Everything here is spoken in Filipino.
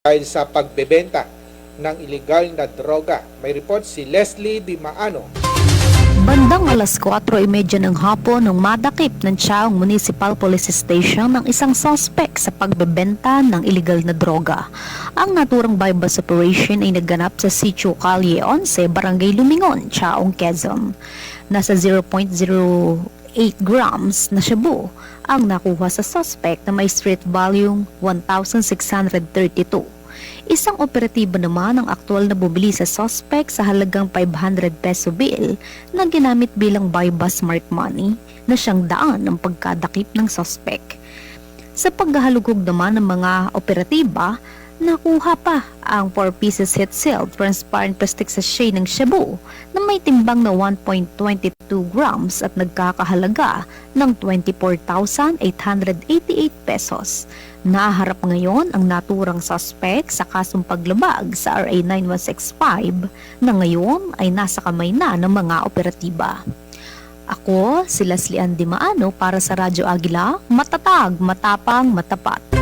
dahil sa pagbebenta ng illegal na droga. May report si Leslie Di Maano. Bandang alas 4.30 ng hapon nung madakip ng Chaong Municipal Police Station ng isang suspect sa pagbebenta ng illegal na droga. Ang naturang bypass operation ay nagganap sa Sitio Calle 11, Barangay Lumingon, Chaong, Quezon. Nasa 0.08 grams na shabu ang nakuha sa suspect na may street value 1,632. Isang operatibo naman ang aktual na bumili sa suspect sa halagang 500 peso bill na ginamit bilang buy bus mark money na siyang daan ng pagkadakip ng suspect. Sa paghahalugog naman ng mga operatiba, nakuha pa ang 4 pieces hit seal transparent plastic sachet ng shabu na may timbang na 1.22 grams at nagkakahalaga ng 24,888 pesos. Naharap ngayon ang naturang suspect sa kasong paglabag sa RA 9165 na ngayon ay nasa kamay na ng mga operatiba. Ako, si Leslie Ann Di Maano para sa Radyo Agila, matatag, matapang, matapat.